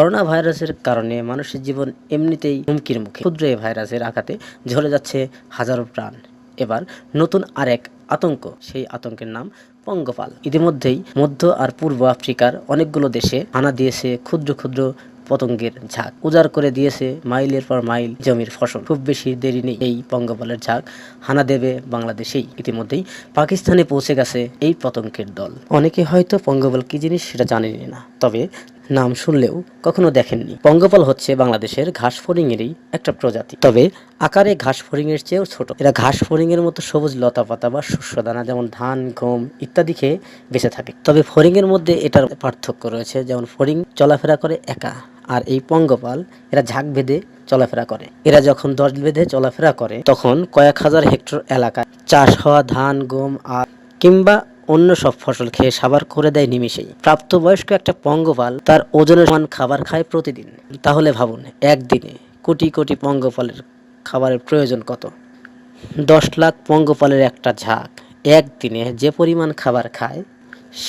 Corona ভাইরাসের কারণে মানুষের জীবন এমনিতেই হুমকির মুখে। ক্ষুদ্র এই ভাইরাসের আঘাতে ঝরে যাচ্ছে হাজারো প্রাণ। এবার নতুন আরেক আতঙ্ক, সেই আতঙ্কের নাম পঙ্গপাল। ইতিমধ্যেই মধ্য আর পূর্ব আফ্রিকার অনেকগুলো দেশে হানা দিয়েছে ক্ষুদ্র ক্ষুদ্র পতঙ্গের ঝাঁক। উজাড় করে দিয়েছে মাইলের পর মাইল জমির ফসল। খুব বেশি দেরি নেই এই পঙ্গপালের ঝাঁক হানা দেবে বাংলাদেশেই। ইতিমধ্যেই পাকিস্তানে পৌঁছে গেছে এই পতঙ্গের দল। অনেকে হয়তো পঙ্গপাল কি জিনিস সেটা জানেনই না। তবে নাম শুনলেও কখনো দেখেননি। পঙ্গপাল হচ্ছে বাংলাদেশের ঘাস ফড়িংয়েরই একটা প্রজাতি। তবে আকারে ঘাস ফড়িংয়ের চেয়েও ছোট। এরা ঘাস ফড়িংয়ের মতো সবুজ লতা পাতা বা শস্য দানা যেমন ধান, গম ইত্যাদি খেয়ে বেঁচে থাকে। তবে ফড়িংয়ের মধ্যে এটার পার্থক্য রয়েছে, যেমন ফড়িং চলাফেরা করে একা, আর এই পঙ্গপাল এরা ঝাঁক বেঁধে চলাফেরা করে। এরা যখন দল বেঁধে চলাফেরা করে, তখন কয়েক হাজার হেক্টর এলাকায় চাষ হওয়া ধান, গম আর কিংবা অন্য সব ফসল খেয়ে সাবার করে দেয় নিমিষেই। প্রাপ্তবয়স্ক একটা পঙ্গপাল তার ওজনের সমান খাবার খায় প্রতিদিন। তাহলে ভাবুন, একদিনে কোটি কোটি পঙ্গপালের খাবারের প্রয়োজন কত? দশ লাখ পঙ্গপালের একটা ঝাঁক একদিনে যে পরিমাণ খাবার খায়,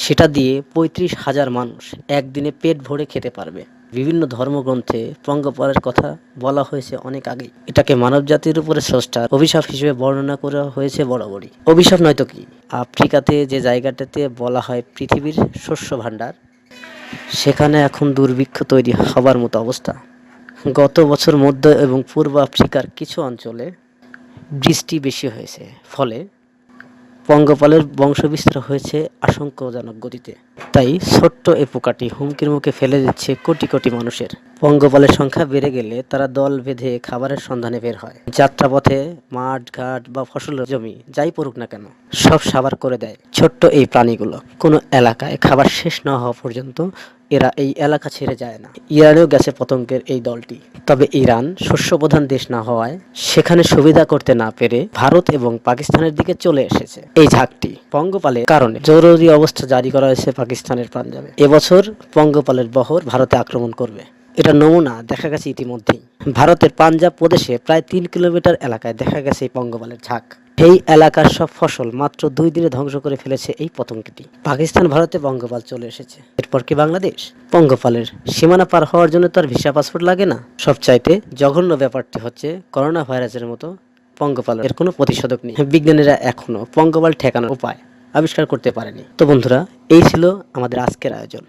সেটা দিয়ে পঁয়ত্রিশ হাজার মানুষ একদিনে পেট ভরে খেতে পারবে। বিভিন্ন ধর্মগ্রন্থে পঙ্গপালের কথা বলা হয়েছে অনেক আগে এটাকে মানব জাতির উপরে স্রষ্টার অভিশাপ হিসেবে বর্ণনা করা হয়েছে বরাবরই। অভিশাপ নয়তো কি? আফ্রিকাতে যে জায়গাটাতে বলা হয় পৃথিবীর শস্য ভাণ্ডার, সেখানে এখন দুর্ভিক্ষ তৈরি হবার মতো অবস্থা। গত বছর মধ্য এবং পূর্ব আফ্রিকার কিছু অঞ্চলে বৃষ্টি বেশি হয়েছে। ফলে পঙ্গপালের বংশবিস্তার হয়েছে আশঙ্কাজনক গতিতে। তাই ছোট্ট এ পোকাটি হুমকির মুখে ফেলে দিচ্ছে কোটি কোটি মানুষের। পঙ্গপালের সংখ্যা বেড়ে গেলে তারা দল বেঁধে খাবারের সন্ধানে বের হয়। যাত্রাপথে মাঠ, ঘাট বা ফসলের জমি যাই পড়ুক না কেন, সব সাবার করে দেয় ছোট্ট এই প্রাণীগুলো। কোনো এলাকায় খাবার শেষ না হওয়া পর্যন্ত এরা এই এলাকা ছেড়ে যায় না। ইরানেও গেছে পতঙ্গের এই দলটি। তবে ইরান শস্য প্রধান দেশ না হওয়ায় সেখানে সুবিধা করতে না পেরে ভারত এবং পাকিস্তানের দিকে চলে এসেছে। এই ঝাঁকটি পঙ্গপালের কারণে জরুরি অবস্থা জারি করা হয়েছে পাকিস্তানের পাঞ্জাবে। এবছর পঙ্গপালের বহর ভারতে আক্রমণ করবে। এটা নমুনা দেখা গেছে ইতিমধ্যেই। ভারতের পাঞ্জাব প্রদেশে প্রায় তিন কিলোমিটার এলাকায় দেখা গেছে এই পঙ্গপালের ঝাঁক। এই এলাকার সব ফসল মাত্র দুই দিনে ধ্বংস করে ফেলেছে এই পতঙ্গটি। পাকিস্তান, ভারতে পঙ্গপাল চলে এসেছে। এরপর কি বাংলাদেশ? পঙ্গপালের সীমানা পার হওয়ার জন্য তো আর ভিসা, পাসপোর্ট লাগে না। সবচাইতে জঘন্য ব্যাপারটি হচ্ছে করোনা ভাইরাসের মতো পঙ্গপাল এর কোনো প্রতিষেধক নেই। বিজ্ঞানীরা এখনও পঙ্গপাল ঠেকানোর উপায় আবিষ্কার করতে পারেনি। তো বন্ধুরা, এই ছিল আমাদের আজকের আয়োজন।